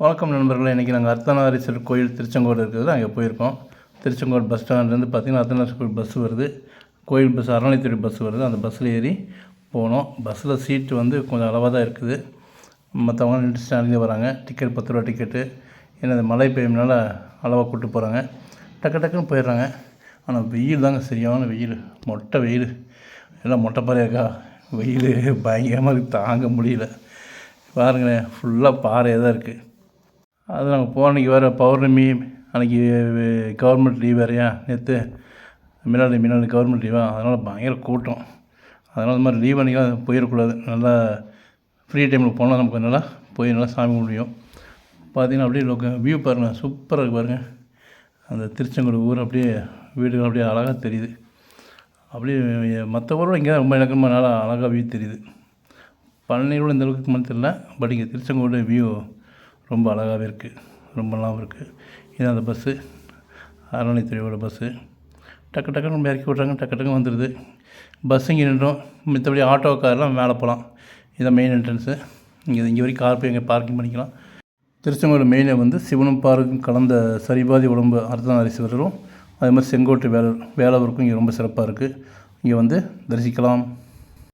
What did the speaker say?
வணக்கம் நண்பர்களே இன்றைக்கி நாங்கள் அர்த்தநாரீஸ்வரர் கோயில் திருச்செங்கோடு இருக்கிறது. அங்கே போயிருக்கோம். திருச்செங்கோடு பஸ் ஸ்டாண்ட்லேருந்து பார்த்திங்கன்னா அர்த்தநாரீஸ்வரர் பஸ் வருது. கோயில் பஸ் அறநிலைத்துறை பஸ் வருது. அந்த பஸ்ஸில் ஏறி போனோம். பஸ்ஸில் சீட்டு வந்து கொஞ்சம் அளவாக தான் இருக்குது. மற்றவங்க நின்று ஸ்டாண்ட்லேயே வராங்க. டிக்கெட் பத்து ரூபா டிக்கெட்டு ஏன்னா அந்த மழை பெய்யும்னால அளவாக கூப்பிட்டு போகிறாங்க டக்கு டக்குன்னு போயிடுறாங்க. ஆனால் வெயில் தாங்க சரியான வெயில். மொட்டை வெயில். எல்லாம் மொட்டை பாறையாக்கா வெயில் பயங்கரமாக இருக்குது தாங்க முடியல. பாருங்களேன் ஃபுல்லாக பாறையாக தான் இருக்குது அது நாங்கள் போன வேறு பௌர்ணமி அன்றைக்கி கவர்மெண்ட் லீவ் வேறையா? நேற்று முன்னாடி முன்னாடி கவர்மெண்ட் லீவா அதனால் பயங்கர கூட்டம். அதனால் இந்த மாதிரி லீவ் அன்றைக்கெலாம் போயிடக்கூடாது. நல்லா ஃப்ரீ டைமில் போனால் நமக்கு நல்லா போய் நல்லா சாமி முடியும் பார்த்திங்கன்னா அப்படியே லொக்க வியூ பாருங்கள் சூப்பராக இருக்குது பாருங்கள் அந்த திருச்செங்கோடு ஊர் அப்படியே வீடுகள் அப்படியே அழகாக தெரியுது. அப்படியே மற்ற ஊரோட இங்கே ரொம்ப இலக்கமாக நல்லா அழகாக வியூ தெரியுது. பழனியோட இந்த அளவுக்கு இருக்குமான்னு தெரியல பட் இங்கே திருச்செங்கோடு வியூ ரொம்ப அழகாகவே இருக்குது ரொம்ப நல்லாவும் இருக்குது இது அந்த பஸ்ஸு. அறநிலைத்துறையோட பஸ்ஸு. டக்கு டக்குன்னு நம்ம இறக்கி விட்றாங்க. டக்கு டக்குன்னு வந்துடுது பஸ் இங்கே நின்றோம். மற்றபடி ஆட்டோ கார்லாம் மேலே போகலாம். இதான் மெயின் என்ட்ரன்ஸு இங்கே இங்கே வரைக்கும் கார் போய் இங்கே பார்க்கிங் பண்ணிக்கலாம். திருச்செங்கோடு மெயினில் வந்து சிவனும் பாருக்கும் கலந்த சரிபாதி உடம்பு அர்த்தநாரீஸ்வரரும் அதே மாதிரி செங்கோட்டை வேலூர் வேலவருக்கும் இங்கே ரொம்ப சிறப்பாக இருக்குது இங்கே வந்து தரிசிக்கலாம்.